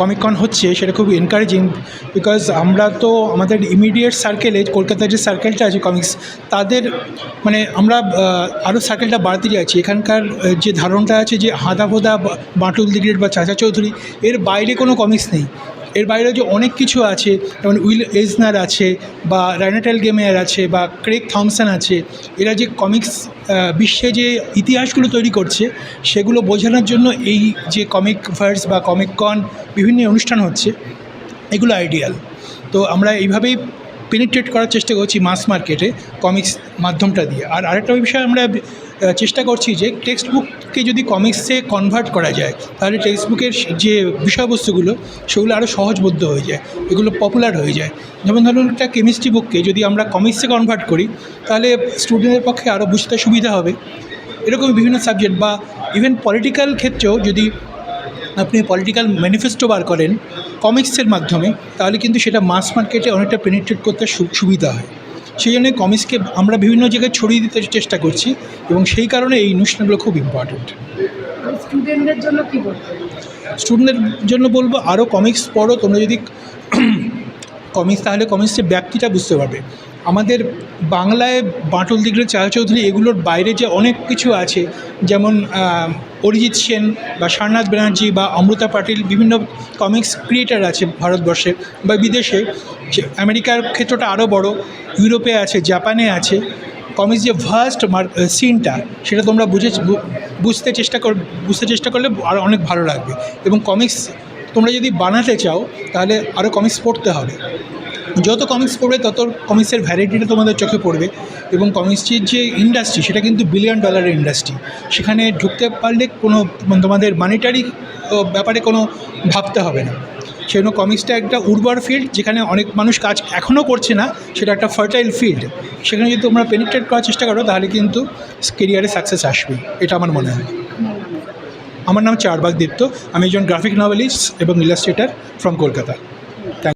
Comic কন হচ্ছে, সেটা খুব এনকারেজিং বিকজ আমরা তো আমাদের ইমিডিয়েট সার্কেলে কলকাতার যে সার্কেলটা আছে কমিক্স তাদের মানে আমরা আরও সার্কেলটা বাড়তে যাচ্ছি। এখানকার যে ধারণটা আছে যে হাদা ফোদা বাঁটুল দিগ্রেড বা চাচা চৌধুরী, এর বাইরে কোনো কমিক্স নেই। এর বাইরে যে অনেক কিছু আছে, যেমন উইল এজনার আছে বা রাইনাটাইল গেমেয়ার আছে বা ক্রেক থমসন আছে, এরা যে কমিক্স বিশ্বে যে ইতিহাসগুলো তৈরি করছে, সেগুলো বোঝানোর জন্য এই যে কমিক ভার্স বা কমিক কন বিভিন্ন অনুষ্ঠান হচ্ছে, এগুলো আইডিয়াল তো আমরা এইভাবেই পেনিট্রেট করার চেষ্টা করছি মাস মার্কেটে কমিক্স মাধ্যমটা দিয়ে। আর আরেকটা বিষয় আমরা চেষ্টা করছি যে টেক্সট বুককে যদি কমিক্সে কনভার্ট করা যায়, তাহলে টেক্সট বুকের যে বিষয়বস্তুগুলো, সেগুলো আরও সহজবোধ্য হয়ে যায়, এগুলো পপুলার হয়ে যায়। যেমন ধরুন একটা কেমিস্ট্রি বুককে যদি আমরা কমিক্সে কনভার্ট করি, তাহলে স্টুডেন্টের পক্ষে আরও বুঝতে সুবিধা হবে। এরকম বিভিন্ন সাবজেক্ট বা ইভেন পলিটিক্যাল ক্ষেত্রেও যদি আপনি পলিটিক্যাল ম্যানিফেস্টো বার করেন কমিক্সের মাধ্যমে তাহলে কিন্তু সেটা মাস মার্কেটে অনেকটা পেনিট্রেট করতে সুবিধা হয়। সেই জন্য কমিক্সকে আমরা বিভিন্ন জায়গায় ছড়িয়ে দিতে চেষ্টা করছি এবং সেই কারণে এই অনুষ্ঠানগুলো খুব ইম্পর্ট্যান্ট স্টুডেন্টদের জন্য কি বলবেন? স্টুডেন্টদের জন্য বলব আরও কমিক্স পড়ো তোমরা যদি কমিক্স তাহলে কমিক্সের ব্যাপ্তিটা বুঝতে পারবে। আমাদের বাংলায় বাঁটুল দিগড়ে চাল চৌধুরী এগুলোর বাইরে যে অনেক কিছু আছে, যেমন অরিজিৎ সেন বা সারনাথ ব্যানার্জি বা অমৃতা পাটিল বিভিন্ন কমিক্স ক্রিয়েটার আছে ভারতবর্ষে বা বিদেশে আমেরিকার ক্ষেত্রটা আরও বড়, ইউরোপে আছে, জাপানে আছে কমিক্স যে ফার্স্ট সিনটা সেটা তোমরা বুঝে বুঝতে চেষ্টা কর, বুঝতে চেষ্টা করলে আরও অনেক ভালো লাগবে এবং কমিক্স তোমরা যদি বানাতে চাও, তাহলে আরও কমিক্স পড়তে হবে। যত কমিক্স পড়বে, তত কমিক্সের ভ্যারাইটিটা তোমাদের চোখে পড়বে এবং কমিক্সটির যে ইন্ডাস্ট্রি সেটা কিন্তু বিলিয়ন ডলারের ইন্ডাস্ট্রি সেখানে ঢুকতে পারলে কোনো মানে তোমাদের মানিটারি ব্যাপারে কোনো ভাবতে হবে না। সেজন্য কমিক্সটা একটা উর্বর ফিল্ড যেখানে অনেক মানুষ কাজ এখনও করছে না, সেটা একটা ফার্টাইল ফিল্ড সেখানে যদি তোমরা পেনিট্রেট করার চেষ্টা করো, তাহলে কিন্তু কেরিয়ারে সাকসেস আসবে। এটা আমার মনে হয়। আমার নাম চারবাগ দীপ্ত। আমি একজন গ্রাফিক নভেলিস্ট এবং ইলাস্ট্রেটার ফ্রম কলকাতা।